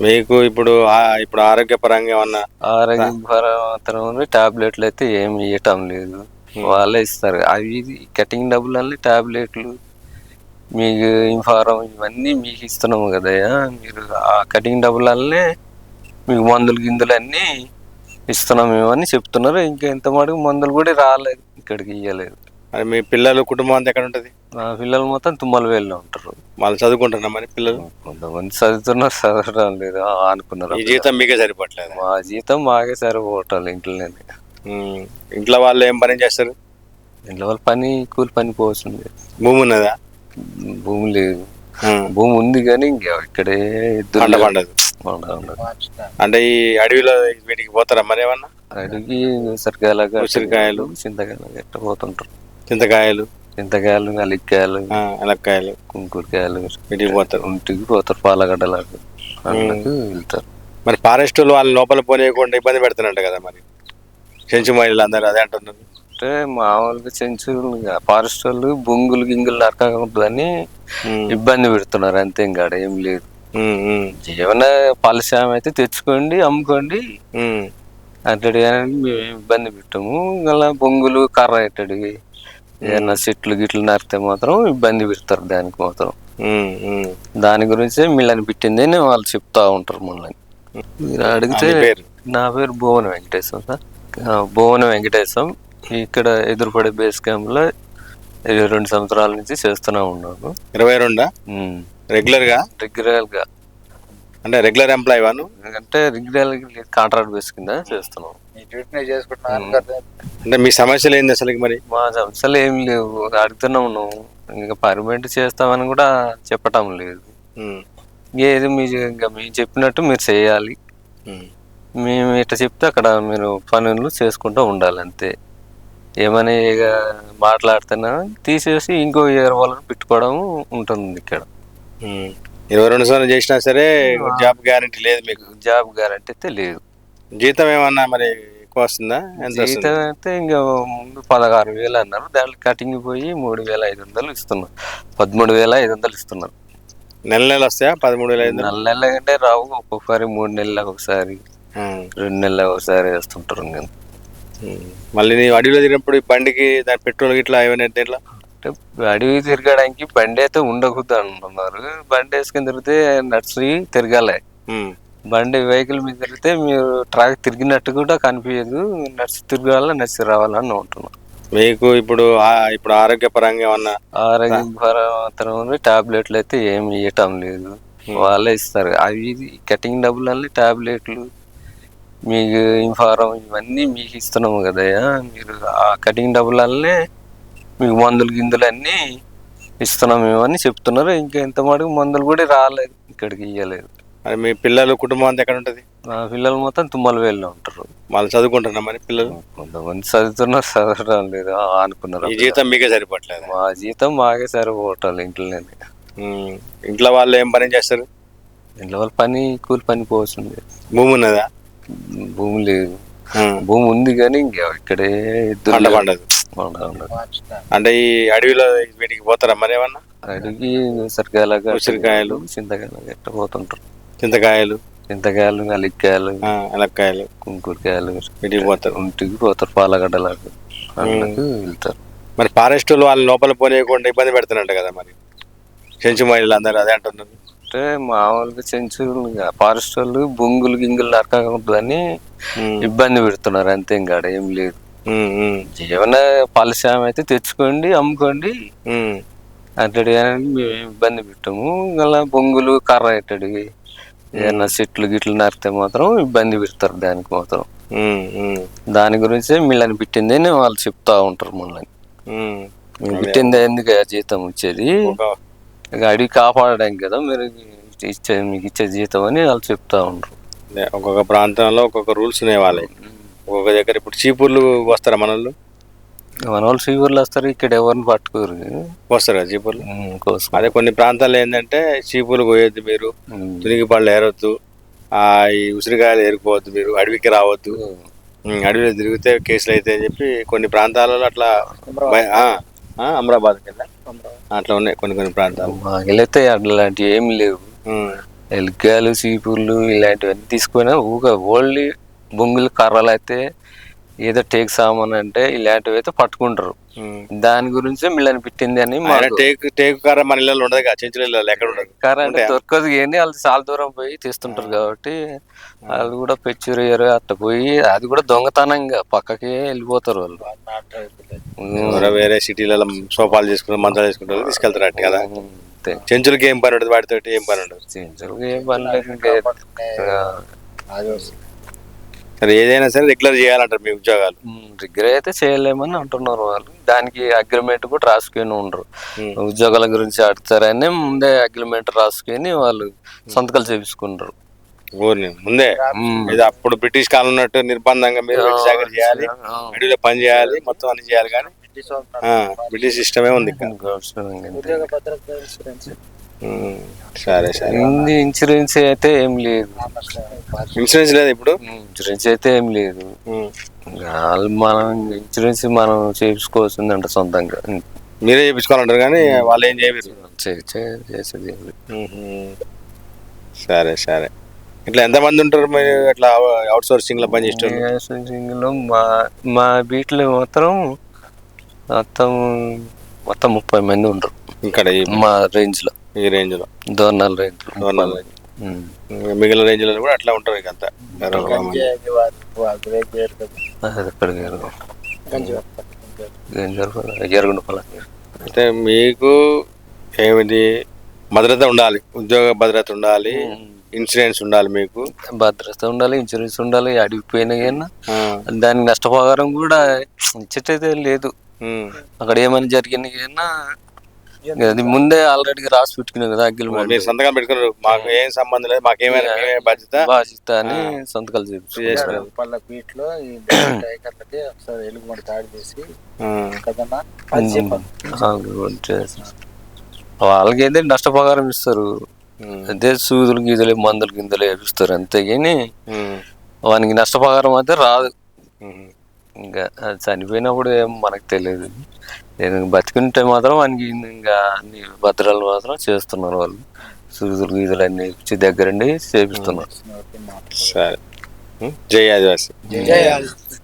మీకు ఇప్పుడు ఇప్పుడు ఆరోగ్యపరంగా ఏమన్నా ఆరోగ్యం పరమాత్రం టాబ్లెట్లు అయితే ఏమి ఇవ్వటం లేదు. వాళ్ళే ఇస్తారు. అవి ఇది కటింగ్ డబ్బులన్నీ టాబ్లెట్లు మీకు ఇన్ఫారం ఇవన్నీ మీకు ఇస్తున్నాము కదయ్యా. మీరు ఆ కటింగ్ డబ్బులల్లే మీకు మందులు గిందులు అన్నీ ఇస్తున్నాం మేమని చెప్తున్నారు. ఇంకా ఎంత మటుకు మందులు కూడా రాలేదు ఇక్కడికి ఇవ్వలేదు మరి మీ పిల్లలు కుటుంబం అంతా ఎక్కడ ఉంటుంది? మా పిల్లలు మొత్తం తుమ్మల వేలు ఉంటారు. వాళ్ళు చదువుకుంటున్నా మరి పిల్లలు? కొంతమంది చదువుతున్నారు చదవడం లేదు. అనుకున్నారు ఈ జీతం మీకే సరిపోవట్లేదు? మా జీతం మాకే సరిపోవటాలి ఇంట్లోనే. ఇంట్లో వాళ్ళు ఏం పని చేస్తారు? ఇంట్లో వాళ్ళ పని కూలి పని పోతుంది భూమి ఉన్నదా? భూమి లేదు. భూమి ఉంది కానీ ఇంకా ఇక్కడే పంట పండదు. అంటే ఈ అడవిలో వీటికి పోతారా మరి ఏమన్నా? అడిగి ఉసిరికాయలు ఉసిరికాయలు. చింతకాయలు గట్ట పోతుంటారు. చింతకాయలు. చింతకాయలు అలిక్కాయలు ఎలక్కాయలు కుంకుడుకాయలు. వీటికి పోతారు ఇంటికి పోతారు పాలగడ్డలకు అందుకు వెళ్తారు. మరి ఫారెస్ట్ వాళ్ళు లోపల పోనీయకుండా ఇబ్బంది పెడుతున్నట్టు కదా మరి. చెంచు మహిళలు అందరూ అదే అంటున్నారు. అంటే మామూలుగా చెంచు ఫారెస్ట్ వాళ్ళు బొంగులు గింగులు నరకకూడదని. ఇబ్బంది పెడుతున్నారు. అంతే ఇంకా ఏం లేదు. ఉమ్, ఉమ్, ఏమైనా పలసాయం అయితే తెచ్చుకోండి అమ్ముకోండి. అట్టడి మేము ఇబ్బంది పెట్టాము. అలా బొంగులు కర్ర ఎట్టడివి ఏదైనా చెట్లు గిట్లు నరికితే మాత్రం ఇబ్బంది పెడతారు దానికి మాత్రం. దాని గురించే మిమ్మల్ని పెట్టింది అని వాళ్ళు చెప్తా ఉంటారు మళ్ళీ మీరు అడిగితే? నా పేరు? భువన వెంకటేశం సార్. భువన వెంకటేశం. ఇక్కడ ఎదురుపడే బేస్ క్యాంప్లో ఇరవై రెండు సంవత్సరాల నుంచి చేస్తూనే ఉన్నాను. ఇరవై రెండా? రెగ్యులర్గా? రెగ్యులర్గా. అంటే రెగ్యులర్ ఎంప్లాయ్ వాను? అంటే రెగ్యులర్ కాంట్రాక్ట్ బేస్ కింద చేస్తున్నాం. అంటే మీ సమస్యలు ఏంది అసలు మరి? మా సమస్యలు ఏం లేవు. అడుగుతున్నాం నువ్వు. ఇంకా పర్మనెంట్ చేస్తామని కూడా చెప్పటం లేదు. ఏది మీరు ఇంకా మేము చెప్పినట్టు మీరు చేయాలి. మేము ఇట్లా చెప్తే అక్కడ మీరు పనులు చేసుకుంటూ ఉండాలి అంతే. ఏమని ఇక మాట్లాడుతున్నా తీసేసి ఇంకో ఇయర్ వాళ్ళని పెట్టుకోవడం ఉంటుంది ఇక్కడ. ఇరవై రెండు సంవత్సరాలు చేసినా సరే జాబ్ గ్యారంటీ లేదు మీకు. జాబ్ గ్యారంటీ అయితే లేదు. జీతం ఏమన్నా మరి ఎక్కువ వస్తుందా? ఎంత జీతం అయితే ఇంకా ముందు పదహారు వేలు అన్నారు. దాంట్లో కటింగ్ పోయి మూడు వేల ఐదు వందలు ఇస్తున్నారు. పదమూడు వేల ఐదు వందలు ఇస్తున్నారు. నెల నెల వస్తాయా? పదమూడు వేల ఐదు వందలు? నెల నెల కంటే రావు. ఒక్కొక్కసారి మూడు నెలలకు ఒకసారి ఉమ్, రెండు నెలలకు ఒకసారి వేస్తుంటారు ఇంకా. ఉమ్. మళ్ళీ నీ అడవిలో తిరిగినప్పుడు ఈ బండికి దాని పెట్రోల్ గిట్లా ఏమైనా ఇట్లా అంటే అడవి తిరగడానికి బండి అయితే ఉండకూడదు అంటున్నారు. బండి వేసుకుని తిరిగితే నడిచి తిరగాలి. ఉమ్, బండి వెహికల్ మీద తిరిగితే మీరు ట్రాక్ తిరిగినట్టు కూడా కనిపించదు. నడిచి తిరగాల నడిచి రావాలని ఉంటున్నాం. మీకు ఇప్పుడు ఇప్పుడు ఆరోగ్యపరంగా ఏమన్నా ఆరోగ్యం పరమాత్రం టాబ్లెట్లు అయితే ఏమి ఇవ్వటం లేదు. వాళ్ళే ఇస్తారు. అవి ఇది కటింగ్ డబ్బులన్నీ టాబ్లెట్లు మీకు ఇన్ఫారం ఇవన్నీ మీకు ఇస్తున్నాము కదయ్యా. మీరు ఆ కటింగ్ డబ్బులల్లే మీకు మందులు గిందులు అన్నీ ఇస్తున్నాం మేమని చెప్తున్నారు. ఇంకా ఎంత మటుకు మందులు కూడా రాలేదు. ఇక్కడికి ఇవ్వలేదు మరి మీ పిల్లలు కుటుంబం అంతా ఎక్కడ ఉంటుంది? మా పిల్లలు మొత్తం తుమ్మల వేలు ఉంటారు. వాళ్ళు చదువుకుంటున్నా మరి పిల్లలు? కొంతమంది చదువుతున్నారు చదవడం లేదు అనుకున్నారు ఈ జీతం మీకే సరిపోవట్లేదు? మా జీతం మాకే సరిపోవటాలి ఇంట్లోనే. ఇంట్లో వాళ్ళు ఏం పని చేస్తారు? ఇంట్లో వాళ్ళ పని కూలి పని పోతుంది భూమి ఉన్నదా? భూమి లేదు. భూమి ఉంది కానీ ఇంకా ఇక్కడే పండదు. అంటే ఈ అడవిలో వీటికి పోతారా మరి ఏమన్నా? అడిగి ఉసిరికాయలు. చింతకాయలు గట్ట పోతుంటారు. చింతకాయలు. చింతకాయలు అలిక్కాయలు ఎలక్కాయలు కుంకుడుకాయలు. వీటికి పోతారు. ఇంటికి పోతారు పాలగడ్డలకు వెళ్తారు. మరి ఫారెస్ట్ వాళ్ళు లోపల పోనీయకుండా ఇబ్బంది పెడుతున్నట్టు కదా మరి? చెంచు మహిళలు అందరూ అదే అంటున్నారు. అంటే మామూలుగా చెంచు ఫారెస్ట్ వాళ్ళు బొంగులు గింగులు నరకకూడదని ఉమ్, ఇబ్బంది పెడుతున్నారు. అంతే ఇంకా ఏం లేదు. ఏమైనా పలసాయం అయితే తెచ్చుకోండి అమ్ముకోండి. అట్టడి మేము ఇబ్బంది పెట్టాము. అలా బొంగులు కర్ర ఎట్టడివి. ఏదైనా చెట్లు గిట్లు నరికితే మాత్రం ఇబ్బంది పెడతారు దానికి మాత్రం. దాని గురించే మిమ్మల్ని పెట్టింది అని వాళ్ళు చెప్తా ఉంటారు. మీరు పెట్టింది ఎందుకు జీతం ఇక అడిగి కాపాడడానికి కదా మీరు ఇచ్చే మీకు ఇచ్చే జీతం అని వాళ్ళు చెప్తా ఉంటారు. ఒక్కొక్క ప్రాంతంలో ఒక్కొక్క రూల్స్ ఉన్నాయి వాళ్ళవి. ఒక్కొక్క దగ్గర ఇప్పుడు చీపుర్లు వస్తారా మనోళ్ళు మన వాళ్ళు సీవర్లు వస్తారు ఇక్కడ ఎవరిని పట్టుకోరు. వస్తారా చీపుర్లు? ఉమ్, కోసం. అదే కొన్ని ప్రాంతాల్లో ఏంటంటే చీపుర్లు కోయొద్దు మీరు. తునికి పళ్ళు ఏరొద్దు ఆ ఈ ఉసిరికాయలు ఏరుకోవద్దు మీరు అడవికి రావద్దు. అడవిలో తిరిగితే కేసులు అయితే అని చెప్పి కొన్ని ప్రాంతాలలో అట్లా అమరాబాద్ కింద? అట్లా ఉన్నాయి కొన్ని కొన్ని ప్రాంతాలు. మాకెళ్ళైతే అట్లాంటివి ఏం లేవు. ఉమ్, ఎలుకలు చీపుర్లు ఇలాంటివన్నీ తీసుకుని ఊగా ఓన్లీ బొంగులు కర్రలు అయితే ఏదో టేక్ సామాన్ అంటే ఇలాంటివి అయితే పట్టుకుంటారు. దాని గురించే మిల్లని పెట్టింది అని టేకు టేకు కార మన ఇళ్ళలో ఉండదు ఎక్కడ ఉండదు? దొరకదు వాళ్ళు చాలా దూరం పోయి తీస్తుంటారు కాబట్టి వాళ్ళు కూడా పెచ్చురియరు అట్ట పోయి అది కూడా దొంగతనంగా పక్కకి వెళ్ళిపోతారు వాళ్ళు. వేరే సిటీలలో సోఫాలు చేసుకుంటారు మంచాలు చేసుకుంటారు తీసుకెళ్తారు అట్టు కదా. చెంచులకి ఏం పని ఉండదు వాటితో ఏం పని ఉండదు. చెంచులకి ఏం పని లేదు సరే ఏదైనా సరే రెగ్యులర్ చేయాలంటారు మీ ఉద్యోగాలు. దగ్గర అయితే చేయలేమని అంటున్నారు వాళ్ళు. దానికి అగ్రిమెంట్ కూడా రాసుకొని ఉండరు. ఉద్యోగాల గురించి ఆడతారని ముందే అగ్రిమెంట్ రాసుకొని వాళ్ళు సంతకాలు చేపించుకుంటారు. ఊరిని ముందే. ఇది అప్పుడు బ్రిటిష్ కాలం ఉన్నట్టు నిర్బంధంగా మీరు చేయాలి. అడవిలో పని చేయాలి మొత్తం అన్ని చేయాలి కానీ బ్రిటిష్ సిస్టమే ఉంది సరే సరే ఉంది ఇన్సూరెన్స్ అయితే ఏం లేదు. ఇన్సూరెన్స్ లేదు ఇప్పుడు? ఇన్సూరెన్స్ అయితే ఏం లేదు. వాళ్ళు మనం ఇన్సూరెన్స్ మనం చేయించుకోవాల్సిందంట సొంతంగా. మీరే చేయించుకోవాలంటారు కానీ వాళ్ళు ఏం చేయరు చే- చే- చేసేది ఏం లేదు. ఉహుం. సరే సరే. ఇట్లా ఎంతమంది ఉంటారు మీరు? ఇట్లా అవుట్ సోర్సింగ్లో పని చేసేటోళ్ళు? Outsourcing లో మా మా వీటిలో మాత్రం మొత్తం మొత్తం ముప్పై మంది ఉండరు ఇక్కడ ఈ మా రేంజ్లో. ఈ రేంజ్లో దోర్నాల్ రేంజ్. లో దోర్నాల్. ఉమ్. మిగిలిన రేంజ్లో కూడా అట్లా ఉంటారు ఇక అంతా. అంటే మీకు ఏమిటి? భద్రత ఉండాలి. ఉద్యోగ భద్రత ఉండాలి. ఇన్సూరెన్స్ ఉండాలి మీకు. భద్రత ఉండాలి ఇన్సూరెన్స్ ఉండాలి అడిగిపోయినా కానీ ఆ, దానికి నష్టపరిహారం కూడా ఇచ్చేటైతే లేదు. అక్కడ ఏమైనా జరిగింది కన్నా అది ముందే ఆల్రెడీ రాసి పెట్టుకున్నాం కదా అగ్గిల మీరు సంతకం పెట్టుకున్నారు. మాకు ఏం సంబంధం లేదు మాకేమైనా మేమే బాధ్యత. బాధ్యత అని సంతకాలు చేసినారు. పళ్ళ పీట్లో ఈ టైకర్లకి ఒకసారి ఎలుగుబంటి దాడి చేసి కదన్నా అది చెప్పాను వాళ్ళకి అయితే నష్టపరిహారం ఇస్తారు. అదే సూదులు గీదులు మందులు గిందులు వేపిస్తారు అంతేగాని వానికి నష్టపరిహారం అయితే రాదు. ఇంకా అది చనిపోయినప్పుడు ఏం మనకు తెలియదు. నేను బతికుంటే మాత్రం వానికి ఇంకా అన్ని భద్రాలు మాత్రం చేస్తున్నారు వాళ్ళు. సూదులు గీదులు అన్ని ఇచ్చి దగ్గరండి చేపిస్తున్నారు. సరే. ఉమ్, జై ఆదివాసి. జై ఆదివాసి.